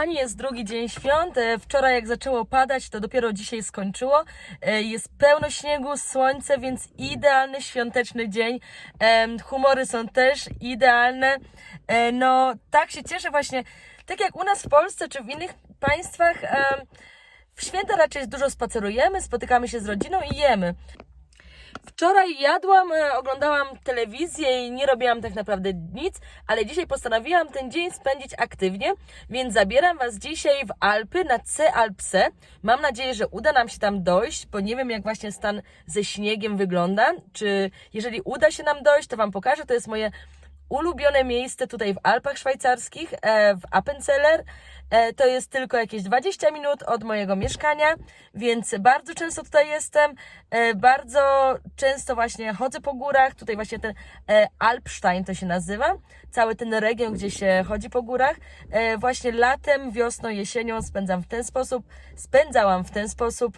Kochani, jest drugi dzień świąt. E, Wczoraj jak zaczęło padać, to dopiero dzisiaj skończyło. E, Jest pełno śniegu, słońce, więc idealny świąteczny dzień. Em, Humory są też idealne. E, No, tak się cieszę właśnie, tak jak u nas w Polsce czy w innych państwach, w święta raczej dużo spacerujemy, spotykamy się z rodziną i jemy. Wczoraj jadłam, e, oglądałam telewizję i nie robiłam tak naprawdę nic, ale dzisiaj postanowiłam ten dzień spędzić aktywnie, więc zabieram Was dzisiaj w Alpy na C Alpse. Mam nadzieję, że uda nam się tam dojść, bo nie wiem jak właśnie stan ze śniegiem wygląda. Czy jeżeli uda się nam dojść, to Wam pokażę. To jest moje ulubione miejsce tutaj w Alpach Szwajcarskich, e, w Appenzeller. E, To jest tylko jakieś 20 minut od mojego mieszkania, więc bardzo często tutaj jestem. E, Bardzo często właśnie chodzę po górach. Tutaj właśnie ten Alpstein to się nazywa. Cały ten region, gdzie się chodzi po górach. Właśnie latem, wiosną, jesienią spędzam w ten sposób. Spędzałam w ten sposób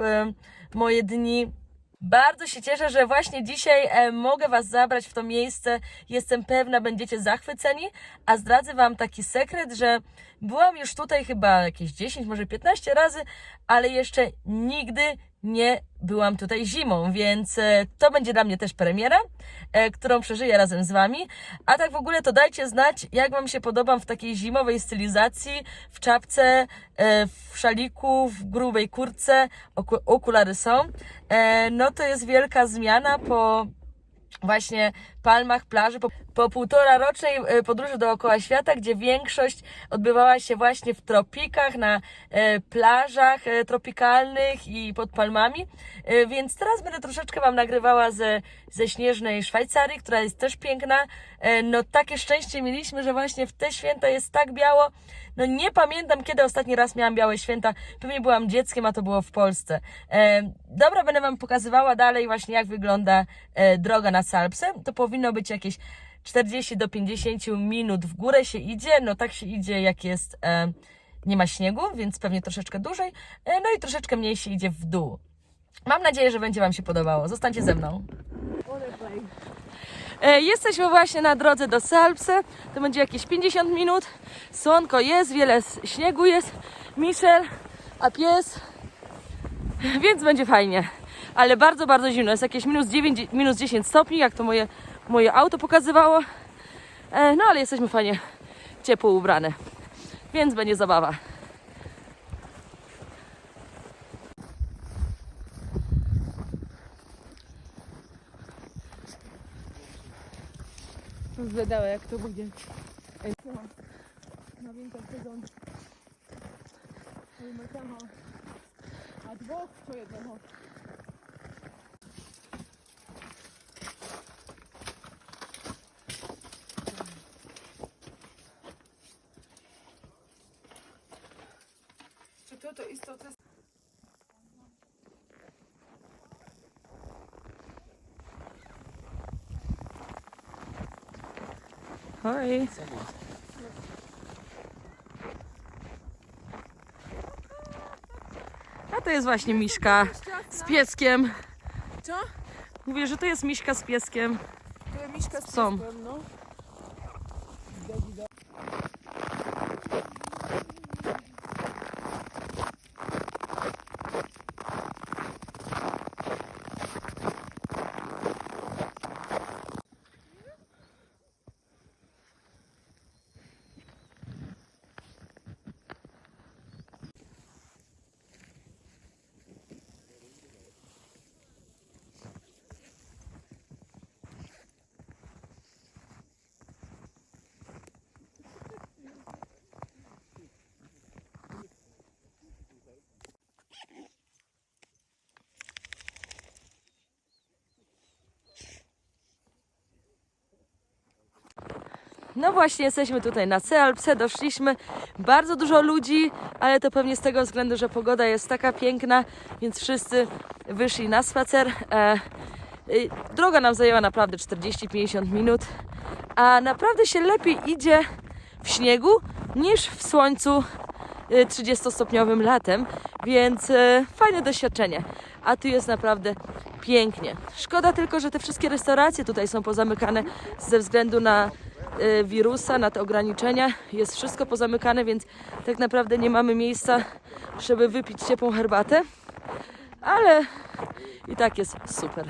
moje dni. Bardzo się cieszę, że właśnie dzisiaj e, mogę Was zabrać w to miejsce. Jestem pewna, będziecie zachwyceni. A zdradzę Wam taki sekret, że byłam już tutaj chyba jakieś 10, może 15 razy, ale jeszcze nigdy nie byłam tutaj zimą, więc e, to będzie dla mnie też premiera, e, którą przeżyję razem z Wami. A tak w ogóle to dajcie znać, jak Wam się podobam w takiej zimowej stylizacji, w czapce, e, w szaliku, w grubej kurtce, oku- okulary są. No to jest wielka zmiana po właśnie palmach plaży, po, po półtora rocznej e, podróży dookoła świata, gdzie większość odbywała się właśnie w tropikach, na e, plażach e, tropikalnych i pod palmami. Więc teraz będę troszeczkę Wam nagrywała ze, ze śnieżnej Szwajcarii, która jest też piękna. No takie szczęście mieliśmy, że właśnie w te święta jest tak biało. No nie pamiętam, kiedy ostatni raz miałam białe święta. Pewnie byłam dzieckiem, a to było w Polsce. Dobra, będę Wam pokazywała dalej właśnie, jak wygląda droga na Salpsę. To powinno być jakieś 40 do 50 minut w górę się idzie. No tak się idzie, jak jest... E, nie ma śniegu, więc pewnie troszeczkę dłużej. E, no i troszeczkę mniej się idzie w dół. Mam nadzieję, że będzie Wam się podobało. Zostańcie ze mną. E, Jesteśmy właśnie na drodze do Salpse. To będzie jakieś 50 minut. Słonko jest, wiele śniegu jest. Michel, a pies. Więc będzie fajnie. Ale bardzo, bardzo zimno. Jest jakieś minus 9, minus 10 stopni, jak to moje, moje auto pokazywało. E, No ale jesteśmy fajnie ciepło ubrane. Więc będzie zabawa. Zgadała jak to będzie. Sezon. A dwóch to jednego. Czy to istotne? A to jest właśnie Miszka z pieskiem. Co? Mówię, że to jest Miszka z pieskiem. To jest miszka z Są. pieskiem, no. No właśnie, jesteśmy tutaj na Cealpse, doszliśmy. Bardzo dużo ludzi, ale to pewnie z tego względu, że pogoda jest taka piękna, więc wszyscy wyszli na spacer. E, y, droga nam zajęła naprawdę 40-50 minut, a naprawdę się lepiej idzie w śniegu niż w słońcu 30-stopniowym latem, więc e, fajne doświadczenie. A tu jest naprawdę pięknie. Szkoda tylko, że te wszystkie restauracje tutaj są pozamykane ze względu na e, wirusa, na te ograniczenia. Jest wszystko pozamykane, więc tak naprawdę nie mamy miejsca, żeby wypić ciepłą herbatę. Ale i tak jest super.